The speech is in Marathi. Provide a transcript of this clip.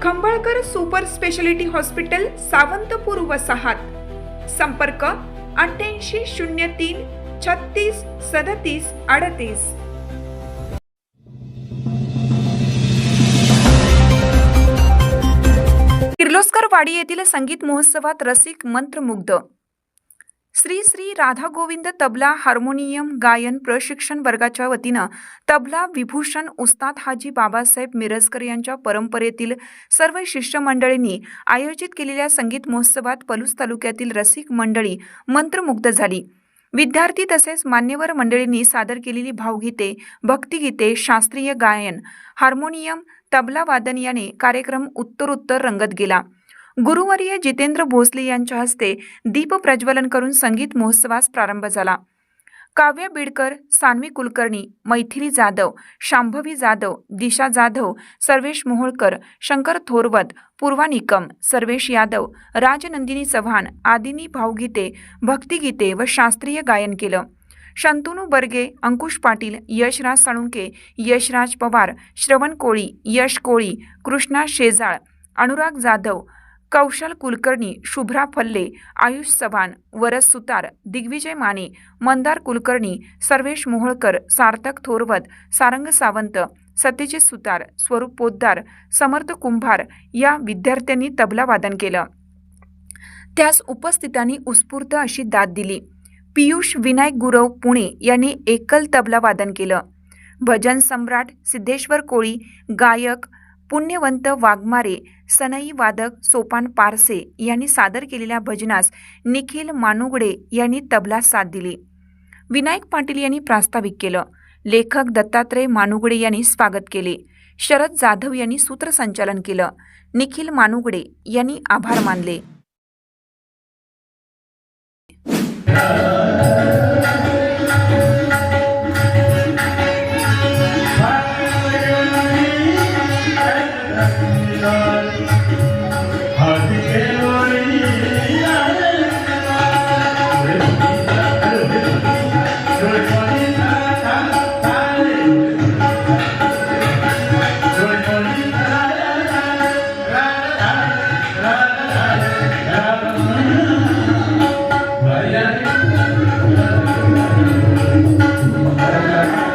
Khambalkar super speciality hospital Sawantpur वसाहत. संपर्क अठ्ठ्याऐंशी शून्य तीन छत्तीस सदतीस अडतीस. किर्लोस्कर वाडी येथील संगीत महोत्सवात रसिक मंत्रमुग्ध श्री श्री राधा गोविंद तबला हार्मोनियम गायन प्रशिक्षण वर्गाच्या वतीनं तबला विभूषण उस्ताद हाजी बाबासाहेब मिरजकर यांच्या परंपरेतील सर्व शिष्यमंडळींनी आयोजित केलेल्या संगीत महोत्सवात पलूस तालुक्यातील रसिक मंडळी मंत्रमुग्ध झाली. विद्यार्थी तसेच मान्यवर मंडळींनी सादर केलेली भावगीते भक्तिगीते शास्त्रीय गायन हार्मोनियम तबला वादन याने कार्यक्रम उत्तरोत्तर रंगत गेला. गुरुवर्य जितेंद्र भोसले यांच्या हस्ते दीप प्रज्वलन करून संगीत महोत्सवास प्रारंभ झाला. काव्या बिडकर सान्वी कुलकर्णी मैथिली जाधव शांभवी जाधव दिशा जाधव सर्वेश मोहोळकर शंकर थोरवत पूर्वा निकम सर्वेश यादव राजनंदिनी चव्हाण आदींनी भावगीते भक्तिगीते व शास्त्रीय गायन केलं. शंतनू बर्गे अंकुश पाटील यशराज साळुंके यशराज पवार श्रवण कोळी यश कोळी कृष्णा शेजाळ अनुराग जाधव कौशल कुलकर्णी शुभ्रा फल्ले आयुष चव्हाण वरस सुतार दिग्विजय माने मंदार कुलकर्णी सर्वेश मोहोळकर सार्थक थोरवत सारंग सावंत सत्यजित सुतार स्वरूप पोद्दार समर्थ कुंभार या विद्यार्थ्यांनी तबला वादन केलं. त्यास उपस्थितांनी उत्स्फूर्त अशी दाद दिली. पियुष विनायक गुरव पुणे यांनी एकल तबला वादन केलं. भजन सम्राट सिद्धेश्वर कोळी गायक पुण्यवंत वाघमारे सनई वादक सोपान पारसे यांनी सादर केलेल्या भजनास निखिल मानुगडे यांनी तबला साथ दिली. विनायक पाटील यांनी प्रास्ताविक केलं. लेखक दत्तात्रय मानुगडे यांनी स्वागत केले. शरद जाधव यांनी सूत्रसंचालन केलं. निखिल मानुगडे यांनी आभार मानले. Thank you.